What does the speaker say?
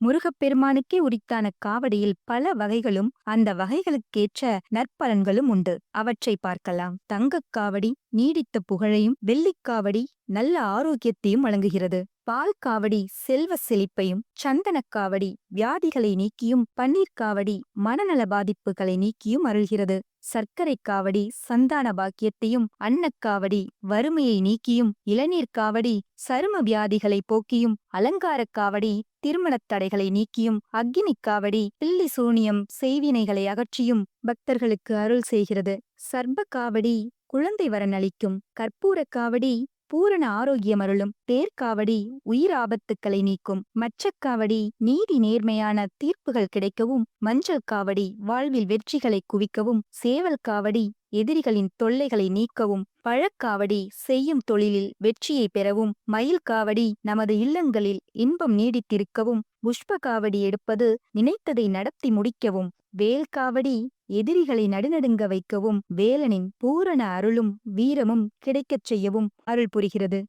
முருகப்பெருமானுக்கே உரித்தான காவடியில் பல வகைகளும் அந்த வகைகளுக்கேற்ற நற்பலன்களும் உண்டு. அவற்றை பார்க்கலாம். தங்கக் காவடி நீடித்த புகழையும் வெள்ளிக்காவடி நல்ல ஆரோக்கியத்தையும் வழங்குகிறது. பால் காவடி செல்வ செழிப்பையும் சந்தனக் காவடி வியாதிகளை நீக்கியும் பன்னீர் காவடி மனநல பாதிப்புகளை நீக்கியும் அருள்கிறது. சர்க்கரை காவடி சந்தான பாக்கியத்தையும் அன்னக்காவடி வறுமையை நீக்கியும் இளநீர் காவடி சரும வியாதிகளை போக்கியும் அலங்காரக் காவடி திருமணத் தடைகளை நீக்கியும் அக்கினிக் காவடி பில்லி சூனியம் செய்வினைகளை அகற்றியும் பக்தர்களுக்கு அருள் செய்கிறது. சர்ப காவடி குழந்தை வரன் அளிக்கும் கற்பூரக் காவடி பூரண ஆரோக்கியம் அருளும் தேர்க்காவடி உயிர் ஆபத்துக்களை நீக்கும் மச்சக்காவடி நீதி நேர்மையான தீர்ப்புகள் கிடைக்கவும் மஞ்சள் காவடி வாழ்வில் வெற்றிகளை குவிக்கவும் சேவல் காவடி எதிரிகளின் தொல்லைகளை நீக்கவும் பழக்காவடி செய்யும் தொழிலில் வெற்றியை பெறவும் மயில் காவடி நமது இல்லங்களில் இன்பம் நீடித்திருக்கவும் புஷ்ப காவடி எடுப்பது நினைத்ததை நடத்தி முடிக்கவும் வேல் காவடி எதிரிகளை நடுநடுங்க வைக்கவும் வேலனின் பூரண அருளும் வீரமும் கிடைக்கச் செய்யவும் அருள் புரிகிறது.